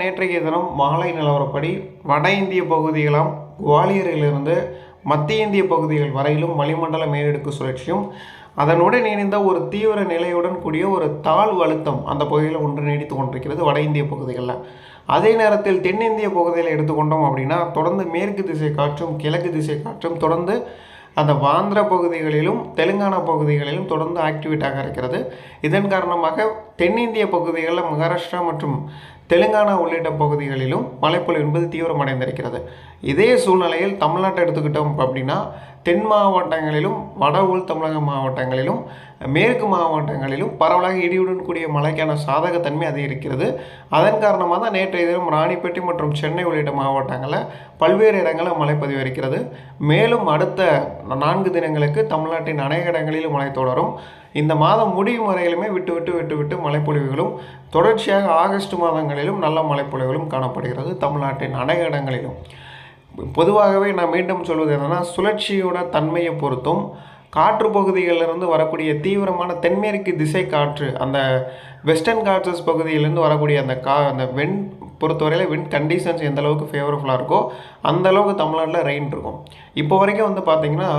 நேற்றைய தினம் மாலை நிலவரப்படி வட இந்திய பகுதிகளாம் குவாலியரிலிருந்து மத்திய இந்திய பகுதிகள் வரையிலும் வளிமண்டல மேலடுக்கு சுழற்சியும் அதனுடன் இணைந்த ஒரு தீவிர நிலையுடன் கூடிய ஒரு தாழ்வு அழுத்தம் அந்த பகுதியில் ஒன்று நீடித்து கொண்டிருக்கிறது வட இந்திய பகுதிகளில். அதே நேரத்தில் தென்னிந்திய பகுதியில் எடுத்துக்கொண்டோம் அப்படின்னா தொடர்ந்து மேற்கு திசை காற்றும் கிழக்கு திசை காற்றும் தொடர்ந்து அந்த ஆந்திர பகுதிகளிலும் தெலுங்கானா பகுதிகளிலும் தொடர்ந்து ஆக்டிவேட்டாக இருக்கிறது. இதன் காரணமாக தென்னிந்திய பகுதிகளில் மகாராஷ்டிரா மற்றும் தெலுங்கானா உள்ளிட்ட பகுதிகளிலும் மழைப்பொழிவு என்பது தீவிரமடைந்திருக்கிறது. இதே சூழ்நிலையில் தமிழ்நாட்டை எடுத்துக்கிட்டோம் அப்படின்னா தென் மாவட்டங்களிலும் வட உள் தமிழக மாவட்டங்களிலும் மேற்கு மாவட்டங்களிலும் பரவலாக இடியுடன் கூடிய மழைக்கான சாதகத்தன்மை அதிகரிக்கிறது. அதன் காரணமாக தான் நேற்றைய தினம் ராணிப்பேட்டை மற்றும் சென்னை உள்ளிட்ட மாவட்டங்களில் பல்வேறு இடங்களில் மழை இருக்கிறது மேலும் அடுத்த நான்கு தினங்களுக்கு தமிழ்நாட்டின் அநேக இடங்களிலும் மழை தொடரும். இந்த மாதம் முடியும் வரையிலுமே விட்டு விட்டு விட்டு விட்டு மழைப்பொழிவுகளும் தொடர்ச்சியாக ஆகஸ்ட் மாதங்களிலும் நல்ல மழைப்பொழிவுகளும் காணப்படுகிறது தமிழ்நாட்டின் அநேக இடங்களிலும். பொதுவாகவே நான் மீண்டும் சொல்வது என்னென்னா சுழற்சியோட தன்மையை பொறுத்தும் காற்று பகுதிகளிலிருந்து வரக்கூடிய தீவிரமான தென்மேற்கு திசை காற்று அந்த வெஸ்டர்ன் காட்சஸ் பகுதியிலேருந்து வரக்கூடிய அந்த கா அந்த வெண் பொறுத்தவரையில் வின் கண்டிஷன்ஸ் எந்த அளவுக்கு ஃபேவரபுளாக இருக்கோ அந்த அளவுக்கு தமிழ்நாட்டில் ரெயின் இருக்கும். இப்போ வரைக்கும் வந்து பார்த்திங்கன்னா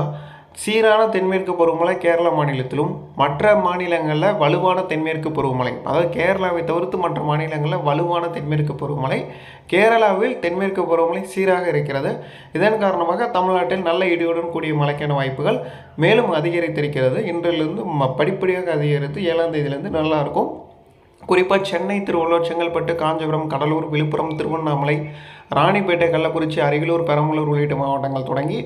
சீரான தென்மேற்கு பருவமழை கேரள மாநிலத்திலும் மற்ற மாநிலங்களில் வலுவான தென்மேற்கு பருவமழை. அதாவது கேரளாவை தவிர்த்து மற்ற மாநிலங்களில் வலுவான தென்மேற்கு பருவமழை. கேரளாவில் தென்மேற்கு பருவமழை சீராக இருக்கிறது. இதன் காரணமாக தமிழ்நாட்டில் நல்ல இடியுடன் கூடிய மழைக்கான வாய்ப்புகள் மேலும் அதிகரித்திருக்கிறது. இன்றிலிருந்து ம படிப்படியாக அதிகரித்து ஏழாம் தேதியிலிருந்து நல்லாயிருக்கும். குறிப்பாக சென்னை திருவள்ளூர் செங்கல்பட்டு காஞ்சிபுரம் கடலூர் விழுப்புரம் திருவண்ணாமலை ராணிப்பேட்டை கள்ளக்குறிச்சி அரியலூர் பெரம்பலூர் உள்ளிட்ட மாவட்டங்கள் தொடங்கி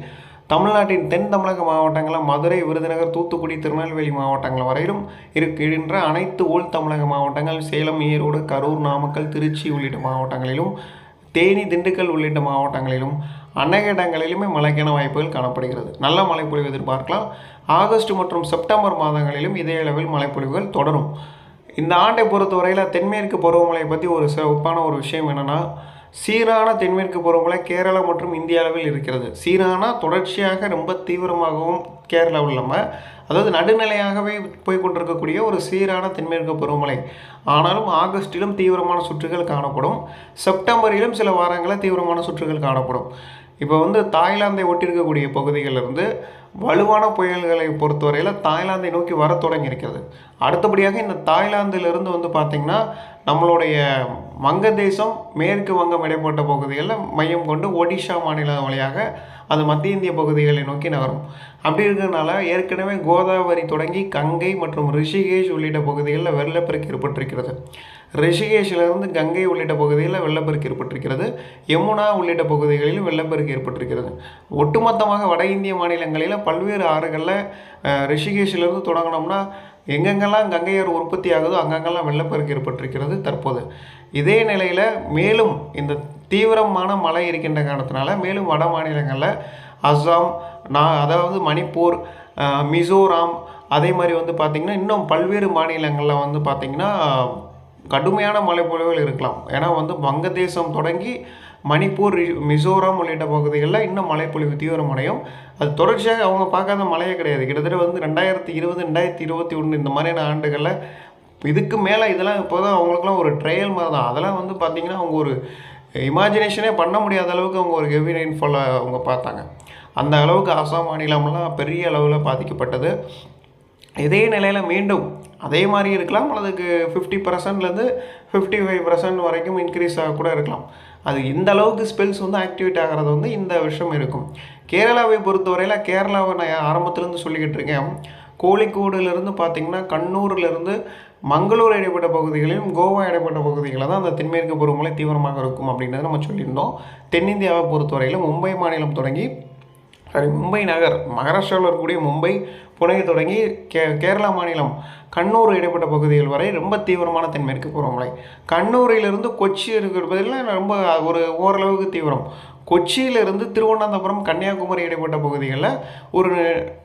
தமிழ்நாட்டின் தென் தமிழக மாவட்டங்களில் மதுரை விருதுநகர் தூத்துக்குடி திருநெல்வேலி மாவட்டங்கள் வரையிலும் இருக்கின்ற அனைத்து உள் தமிழக மாவட்டங்கள் சேலம் ஈரோடு கரூர் நாமக்கல் திருச்சி உள்ளிட்ட மாவட்டங்களிலும் தேனி திண்டுக்கல் உள்ளிட்ட மாவட்டங்களிலும் அநேக இடங்களிலுமே மழைக்கான வாய்ப்புகள் காணப்படுகிறது. நல்ல மழைப்பொழிவு எதிர்பார்க்கலாம். ஆகஸ்ட் மற்றும் செப்டம்பர் மாதங்களிலும் இதே அளவில் மழைப்பொழிவுகள் தொடரும். இந்த ஆண்டை பொறுத்தவரையில் தென்மேற்கு பருவமழை பற்றி ஒரு சிறப்பான ஒரு விஷயம் என்னென்னா சீரான தென்மேற்கு பருவமழை கேரளா மற்றும் இந்திய அளவில் இருக்கிறது. சீரானா தொடர்ச்சியாக ரொம்ப தீவிரமாகவும் கேரளாவில் இல்லாமல் அதாவது நடுநிலையாகவே போய் கொண்டிருக்கக்கூடிய ஒரு சீரான தென்மேற்கு பருவமழை. ஆனாலும் ஆகஸ்டிலும் தீவிரமான சுற்றுகள் காணப்படும். செப்டம்பரிலும் சில வாரங்களில் தீவிரமான சுற்றுகள் காணப்படும். இப்போ வந்து தாய்லாந்தை ஒட்டியிருக்கக்கூடிய பகுதிகளிலிருந்து வலுவான புயல்களை பொறுத்தவரையில் தாய்லாந்தை நோக்கி வர தொடங்கி இருக்கிறது அடுத்தபடியாக இந்த தாய்லாந்திலிருந்து வந்து பார்த்திங்கன்னா நம்மளுடைய வங்கதேசம் மேற்கு வங்கம் இடைப்பட்ட பகுதிகளில் மையம் கொண்டு ஒடிஷா மாநிலம் வழியாக அது மத்திய இந்திய பகுதிகளை நோக்கி நகரும். அப்படி இருக்கிறதுனால ஏற்கனவே கோதாவரி தொடங்கி கங்கை மற்றும் ரிஷிகேஷ் உள்ளிட்ட பகுதிகளில் வெள்ளப்பெருக்கு ஏற்பட்டிருக்கிறது. ரிஷிகேஷிலிருந்து கங்கை உள்ளிட்ட பகுதிகளில் வெள்ளப்பெருக்கு ஏற்பட்டிருக்கிறது. யமுனா உள்ளிட்ட பகுதிகளிலும் வெள்ளப்பெருக்கு ஏற்பட்டிருக்கிறது. ஒட்டுமொத்தமாக வட இந்திய மாநிலங்களில் பல்வேறு ஆறுகளில் ரிஷிகேஷிலிருந்து தொடங்கினோம்னா எங்கெங்கெல்லாம் கங்கையார் உற்பத்தி ஆகுதோ அங்கங்கெல்லாம் வெள்ளப்பெருக்கு ஏற்பட்டிருக்கிறது தற்போது. இதே நிலையில் மேலும் இந்த தீவிரமான மழை இருக்கின்ற காரணத்தினால மேலும் வட மாநிலங்களில் அஸ்ஸாம் நான் அதாவது மணிப்பூர் மிசோராம் அதே மாதிரி வந்து பார்த்திங்கன்னா இன்னும் பல்வேறு மாநிலங்களில் வந்து பார்த்திங்கன்னா கடுமையான மழைப்பொழிவுகள் இருக்கலாம். ஏன்னா வந்து வங்கதேசம் தொடங்கி மணிப்பூர் மிசோரம் உள்ளிட்ட பகுதிகளில் இன்னும் மழைப்பொழிவு தீவிரமடையும். அது தொடர்ச்சியாக அவங்க பார்க்காத மழையே கிடையாது. கிட்டத்தட்ட வந்து ரெண்டாயிரத்தி இருபது ரெண்டாயிரத்தி இருபத்தி ஒன்று இந்த மாதிரியான ஆண்டுகளில் இதுக்கு மேலே இதெல்லாம் இப்போ தான் அவங்களுக்குலாம் ஒரு ட்ரையல் மாதிரி தான். அதெல்லாம் வந்து பார்த்திங்கன்னா அவங்க ஒரு இமேஜினேஷனே பண்ண முடியாத அளவுக்கு அவங்க ஒரு ஹெவி ரெயின்ஃபாலை அவங்க பார்த்தாங்க. அந்த அளவுக்கு அசாம் மாநிலம்லாம் பெரிய அளவில் பாதிக்கப்பட்டது. இதே நிலையில் மீண்டும் அதே மாதிரி இருக்கலாம் அல்லதுக்கு ஃபிஃப்டி பர்சன்ட்லேருந்து ஃபிஃப்டி ஃபைவ் பர்சன்ட் வரைக்கும் இன்க்ரீஸ் ஆக கூட இருக்கலாம். அது இந்த அளவுக்கு ஸ்பெல்ஸ் வந்து ஆக்டிவேட் ஆகிறது வந்து இந்த விஷயம் இருக்கும். கேரளாவை பொறுத்தவரையில் கேரளாவை நான் ஆரம்பத்துலேருந்து சொல்லிக்கிட்டு இருக்கேன். கோழிக்கோடுலேருந்து பார்த்திங்கன்னா கண்ணூர்லேருந்து மங்களூர் இடைப்பட்ட பகுதிகளிலும் கோவா இடைப்பட்ட பகுதிகளில் தான் அந்த தென்மேற்கு பருவமழை தீவிரமாக இருக்கும் அப்படின்றத நம்ம சொல்லியிருந்தோம். தென்னிந்தியாவை பொறுத்தவரையில் மும்பை மாநிலம் தொடங்கி சாரி மும்பை நகர் மகாராஷ்டிராவில் இருக்கக்கூடிய மும்பை புனே தொடங்கி கே கேரளா மாநிலம் கண்ணூர் இடைப்பட்ட பகுதிகள் வரை ரொம்ப தீவிரமான தென்மேற்கு பருவமழை. கண்ணூரிலிருந்து கொச்சி இருக்கிற பகுதியில் ரொம்ப ஒரு ஓரளவுக்கு தீவிரம். கொச்சியிலிருந்து திருவனந்தபுரம் கன்னியாகுமரி இடைப்பட்ட பகுதிகளில் ஒரு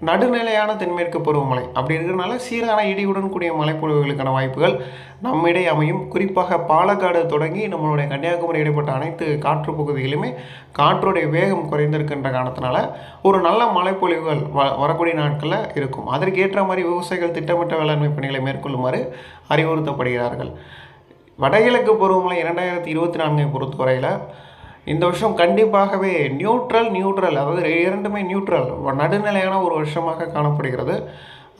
நடுநிலையான தென்மேற்கு பருவமழை அப்படி இருக்கிறனால சீரான இடியுடன் கூடிய மழைப்பொழிவுகளுக்கான வாய்ப்புகள் நம்மிடையே அமையும். குறிப்பாக பாலக்காடு தொடங்கி நம்மளுடைய கன்னியாகுமரி இடைப்பட்ட அனைத்து காற்று பகுதிகளுமே காற்றுடைய வேகம் குறைந்திருக்கின்ற காரணத்தினால ஒரு நல்ல மழைப்பொழிவுகள் வ வரக்கூடிய நாட்களில் இருக்கும். அதற்கு ஏற்ற மாதிரி விவசாயிகள் திட்டமிட்ட வேளாண்மை பணிகளை மேற்கொள்ளுமாறு அறிவுறுத்தப்படுகிறார்கள். வடகிழக்கு பருவமழை இரண்டாயிரத்தி இருபத்தி நான்கை பொறுத்தவரையில் இந்த வருஷம் கண்டிப்பாகவே நியூட்ரல் நியூட்ரல் அதாவது இரண்டுமே நியூட்ரல் நடுநிலையான ஒரு வருஷமாக காணப்படுகிறது.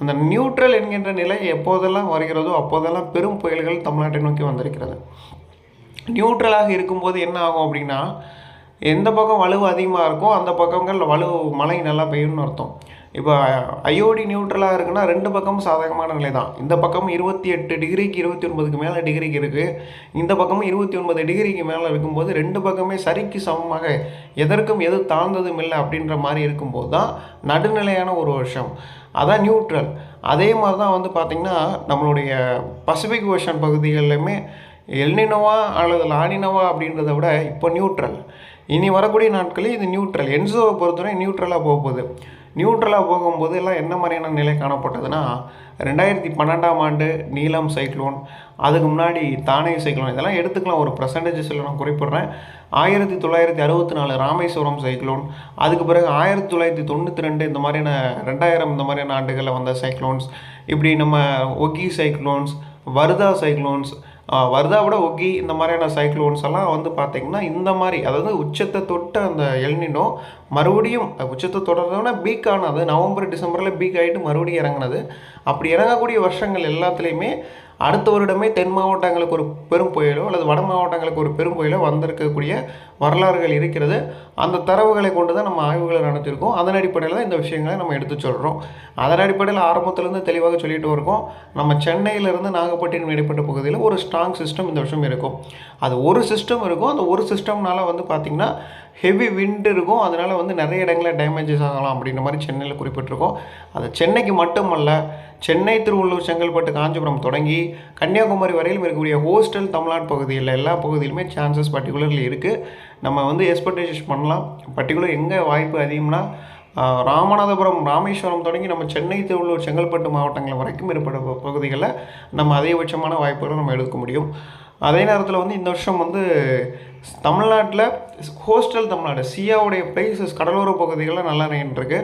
அந்த நியூட்ரல் என்கின்ற நிலை எப்போதெல்லாம் வருகிறதோ அப்போதெல்லாம் பெரும் புயல்கள் தமிழ்நாட்டை நோக்கி வந்திருக்கிறது. நியூட்ரலாக இருக்கும்போது என்ன ஆகும் அப்படின்னா எந்த பக்கம் வலுவு அதிகமாக இருக்கோ அந்த பக்கங்கள் வலு மழை நல்லா பெய்யும்னு அர்த்தம். இப்போ ஐஓடி நியூட்ரலாக இருக்குன்னா ரெண்டு பக்கமும் சாதகமான நிலை தான் இந்த பக்கமும் இருபத்தி எட்டு டிகிரிக்கு இருபத்தி ஒன்பதுக்கு மேலே டிகிரிக்கு இருக்குது இந்த பக்கமும் இருபத்தி ஒன்பது டிகிரிக்கு மேலே இருக்கும்போது ரெண்டு பக்கமே சரிக்கு சமமாக எதற்கும் எது தாழ்ந்ததும் இல்லை அப்படின்ற மாதிரி இருக்கும்போது தான் நடுநிலையான ஒரு வருஷம். அதான் நியூட்ரல் அதே மாதிரி தான் வந்து பார்த்திங்கன்னா நம்மளுடைய பசிபிக் ஓஷன் பகுதிகளிலுமே எல்னினோவா அல்லது லானினோவா அப்படின்றத விட இப்போ நியூட்ரல் இனி வரக்கூடிய நாட்களில் இது நியூட்ரல் என்சோவை பொறுத்தவரை நியூட்ரலாக போக போகுது. நியூட்ரலாக போகும்போது எல்லாம் என்ன மாதிரியான நிலை காணப்பட்டதுன்னா ரெண்டாயிரத்தி பன்னெண்டாம் ஆண்டு நீலம் சைக்ளோன் அதுக்கு முன்னாடி தானே சைக்ளோன் இதெல்லாம் எடுத்துக்கலாம் ஒரு பர்சன்டேஜஸில் நான் குறிப்பிட்றேன். ஆயிரத்தி தொள்ளாயிரத்தி அறுபத்தி நாலு ராமேஸ்வரம் சைக்ளோன் அதுக்கு பிறகு ஆயிரத்தி தொள்ளாயிரத்தி தொண்ணூற்றி ரெண்டு இந்த மாதிரியான ரெண்டாயிரம் இந்த மாதிரியான ஆண்டுகளில் வந்த சைக்ளோன்ஸ் இப்படி நம்ம ஒகி சைக்ளோன்ஸ் வருதா சைக்ளோன்ஸ் வர்தா ஒகி இந்த மாதிரியான சைக்ளோன்ஸ் எல்லாம் வந்து பார்த்திங்கன்னா இந்த மாதிரி அதாவது உச்சத்தை தொட்ட அந்த எல்னினோ மறுபடியும் உச்சத்தை தொடர்றதுனா பீக் ஆனது நவம்பர் டிசம்பரில் பீக் ஆகிட்டு மறுபடியும் இறங்குனது. அப்படி இறங்கக்கூடிய வருஷங்கள் எல்லாத்துலேயுமே அடுத்த வருடமே தென் மாவட்டங்களுக்கு ஒரு பெரும் புயலோ அல்லது வட மாவட்டங்களுக்கு ஒரு பெரும் புயலோ வந்திருக்கக்கூடிய வரலாறுகள் இருக்கிறது. அந்த தரவுகளை கொண்டு தான் நம்ம ஆய்வுகளை நடத்தியிருக்கோம். அதன் அடிப்படையில் தான் இந்த விஷயங்களை நம்ம எடுத்து சொல்கிறோம் அதன் அடிப்படையில் ஆரம்பத்திலேருந்து தெளிவாக சொல்லிட்டு இருக்கோம். நம்ம சென்னையிலேருந்து நாகப்பட்டினம் இடைப்பட்ட பகுதியில் ஒரு ஸ்ட்ராங் சிஸ்டம் இந்த வருஷம் இருக்கும். அது ஒரு சிஸ்டம் இருக்கும். அந்த ஒரு சிஸ்டம்னால வந்து பார்த்திங்கன்னா ஹெவி விண்ட் இருக்கும். அதனால் வந்து நிறைய இடங்களில் டேமேஜஸ் ஆகலாம் அப்படின்ற மாதிரி சென்னையில் குறிப்பிட்டிருக்கோம். அது சென்னைக்கு மட்டுமல்ல சென்னை திருவள்ளூர் செங்கல்பட்டு காஞ்சிபுரம் தொடங்கி கன்னியாகுமரி வரையிலும் இருக்கக்கூடிய ஹோஸ்டல் தமிழ்நாடு பகுதியில் எல்லா பகுதியிலுமே சான்சஸ் பர்டிகுலர்லி இருக்குது நம்ம வந்து எக்ஸ்பெக்டேஷன் பண்ணலாம். பர்டிகுலர் எங்கே வாய்ப்பு அதிகம்னா ராமநாதபுரம் ராமேஸ்வரம் தொடங்கி நம்ம சென்னை திருவள்ளூர் செங்கல்பட்டு மாவட்டங்கள் வரைக்கும் இருப்பட பகுதிகளில் நம்ம அதிகபட்சமான வாய்ப்புகளை நம்ம எடுக்க முடியும். அதே நேரத்தில் வந்து இந்த வருஷம் வந்து தமிழ்நாட்டில் ஹோஸ்டல் தமிழ்நாடு சியாவுடைய பிளேசஸ் கடலோர பகுதிகளில் நல்லா இருக்கு.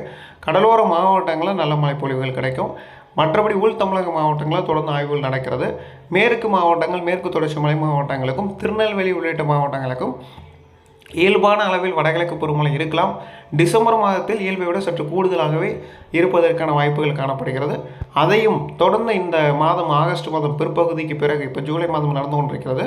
கடலோர மாவட்டங்களில் நல்ல மழைப்பொழிவுகள் கிடைக்கும். மற்றபடி உள் தமிழக மாவட்டங்களில் தொடர்ந்து ஆய்வுகள் நடக்கிறது. மேற்கு மாவட்டங்கள் மேற்கு தொடர்ச்சி மலை மாவட்டங்களுக்கும் திருநெல்வேலி உள்ளிட்ட மாவட்டங்களுக்கும் இயல்பான அளவில் வடகிழக்கு பருவமழை இருக்கலாம். டிசம்பர் மாதத்தில் இயல்பை விட சற்று கூடுதலாகவே இருப்பதற்கான வாய்ப்புகள் காணப்படுகிறது. அதையும் தொடர்ந்து இந்த மாதம் ஆகஸ்ட் மாதம் பிற்பகுதிக்கு பிறகு இப்போ ஜூலை மாதம் நடந்து கொண்டிருக்கிறது.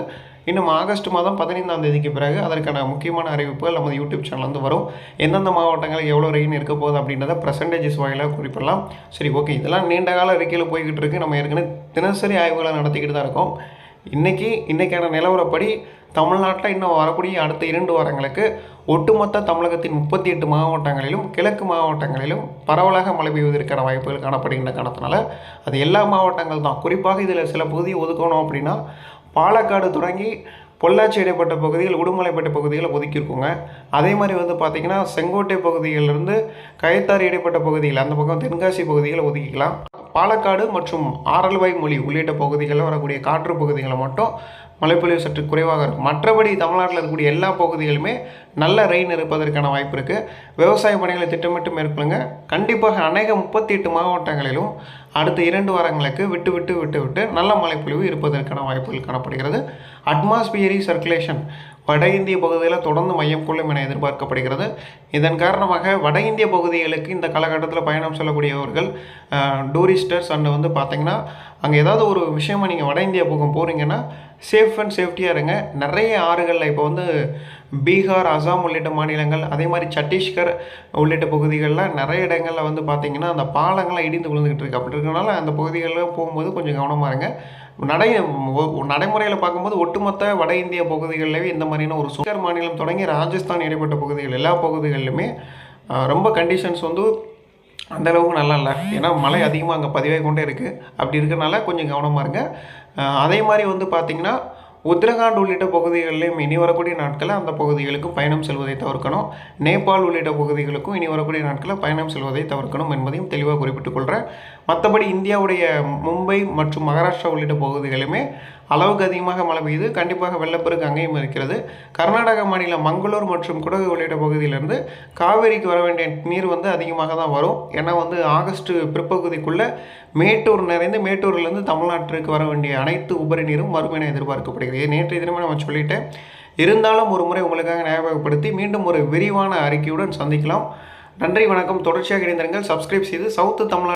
இன்னும் ஆகஸ்ட் மாதம் பதினைந்தாம் தேதிக்கு பிறகு அதற்கான முக்கியமான அறிவிப்புகள் நமது யூடியூப் சேனல் வந்து வரும். எந்தெந்த மாவட்டங்கள் எவ்வளோ ரெயின் இருக்க போகுது அப்படின்றத பர்சன்டேஜஸ் வாயிலாக குறிப்பிடலாம். சரி ஓகே இதெல்லாம் நீண்ட கால அறிக்கையில் போய்கிட்டு இருக்கு. நம்ம ஏற்கனவே தினசரி ஆய்வுகளை நடத்திக்கிட்டு தான் இருக்கோம். இன்றைக்கி இன்றைக்கான நிலவரப்படி தமிழ்நாட்டில் இன்னும் வரக்கூடிய அடுத்த இரண்டு வாரங்களுக்கு ஒட்டுமொத்த தமிழகத்தின் முப்பத்தி எட்டு மாவட்டங்களிலும் கிழக்கு மாவட்டங்களிலும் பரவலாக மழை பெய்வதற்கான வாய்ப்புகள் காணப்படுகின்ற காரணத்தினால அது எல்லா மாவட்டங்கள் தான். குறிப்பாக இதில் சில பகுதியை ஒதுக்கணும் அப்படின்னா பாலக்காடு தொடங்கி பொள்ளாச்சி இடைப்பட்ட பகுதிகள் உடுமலைப்பட்ட பகுதிகளை ஒதுக்கியிருக்கோங்க. அதே மாதிரி வந்து பார்த்திங்கன்னா செங்கோட்டை பகுதியிலிருந்து கயத்தாறு இடைப்பட்ட பகுதிகள் அந்த பக்கம் தென்காசி பகுதிகளை ஒதுக்கிக்கலாம். பாலக்காடு மற்றும் ஆரல்வாய் மொழி உள்ளிட்ட பகுதிகளில் வரக்கூடிய காற்று பகுதிகளை மட்டும் மழைப்பொழிவு சற்று குறைவாக இருக்கும். மற்றபடி தமிழ்நாட்டில் இருக்கக்கூடிய எல்லா பகுதிகளுமே நல்ல ரெயின் இருப்பதற்கான வாய்ப்பு இருக்குது விவசாய பணிகளை திட்டமிட்டு மேற்கொள்ளுங்க. கண்டிப்பாக அநேக முப்பத்தி எட்டு மாவட்டங்களிலும் அடுத்த இரண்டு வாரங்களுக்கு விட்டு விட்டு விட்டு விட்டு நல்ல மழைப்பொழிவு இருப்பதற்கான வாய்ப்புகள் காணப்படுகிறது. அட்மாஸ்பியரி சர்க்குலேஷன் வட இந்திய பகுதியில் தொடர்ந்து மையம் கொள்ளும் என எதிர்பார்க்கப்படுகிறது. இதன் காரணமாக வட இந்திய பகுதிகளுக்கு இந்த காலகட்டத்தில் பயணம் செல்லக்கூடியவர்கள் டூரிஸ்டர்ஸ் அண்ட் வந்து பார்த்திங்கன்னா அங்கே ஏதாவது ஒரு விஷயமா நீங்கள் வட இந்தியா பக்கம் போகிறீங்கன்னா சேஃப் அண்ட் சேஃப்டியாக இருங்க. நிறைய ஆறுகளில் இப்போ வந்து பீகார் அசாம் உள்ளிட்ட மாநிலங்கள் அதே மாதிரி சத்தீஸ்கர் உள்ளிட்ட பகுதிகளில் நிறைய இடங்களில் வந்து பார்த்திங்கன்னா அந்த பாலங்கள்லாம் இடிந்து விழுந்துக்கிட்டு இருக்கு. அப்படி இருக்கனால அந்த பகுதிகளில் போகும்போது கொஞ்சம் கவனமாக இருங்க. நடை நடைமுறையில் பார்க்கும்போது ஒட்டுமொத்த வட இந்திய பகுதிகளிலேயே இந்த மாதிரியான ஒரு சுகர் மாநிலம் தொடங்கி ராஜஸ்தான் இடைப்பட்ட பகுதிகள் எல்லா பகுதிகளிலுமே ரொம்ப கண்டிஷன்ஸ் வந்து அந்தளவுக்கு நல்லா இல்லை. ஏன்னா மழை அதிகமாக அங்கே பதிவாகி கொண்டே இருக்குது அப்படி இருக்கிறனால கொஞ்சம் கவனமாக இருங்க. அதே மாதிரி வந்து பார்த்திங்கன்னா உத்தரகாண்ட் உள்ளிட்ட பகுதிகளிலும் இனி வரக்கூடிய நாட்களில் அந்த பகுதிகளுக்கும் பயணம் செல்வதை தவிர்க்கணும். நேபாள் உள்ளிட்ட பகுதிகளுக்கும் இனி வரக்கூடிய நாட்களில் பயணம் செல்வதை தவிர்க்கணும் என்பதையும் தெளிவாக குறிப்பிட்டுக் கொள்கிறேன் மற்றபடி இந்தியாவுடைய மும்பை மற்றும் மகாராஷ்டிரா உள்ளிட்ட பகுதிகளுமே அளவுக்கு அதிகமாக மழை பெய்யுது கண்டிப்பாக வெள்ளப்பெருக்கு அங்கேயும் இருக்கிறது. கர்நாடக மாநிலம் மங்களூர் மற்றும் குடகு உள்ளிட்ட பகுதியிலிருந்து காவேரிக்கு வர வேண்டிய நீர் வந்து அதிகமாக தான் வரும். ஏன்னா வந்து ஆகஸ்ட் பிற்பகுதிக்குள்ளே மேட்டூர் நிறைந்து மேட்டூர்லேருந்து தமிழ்நாட்டிற்கு வர வேண்டிய அனைத்து உபரி நீரும் வரும் என எதிர்பார்க்கப்படுகிறது. நேற்றைய தினமே நம்ம சொல்லிட்டேன். இருந்தாலும் ஒரு முறை உங்களுக்காக ஞாபகப்படுத்தி மீண்டும் ஒரு விரிவான அறிக்கையுடன் சந்திக்கலாம். நன்றி வணக்கம். தொடர்ச்சியாக இணைந்திருங்கள். சப்ஸ்கிரைப் செய்து சவுத்து தமிழ்நாடு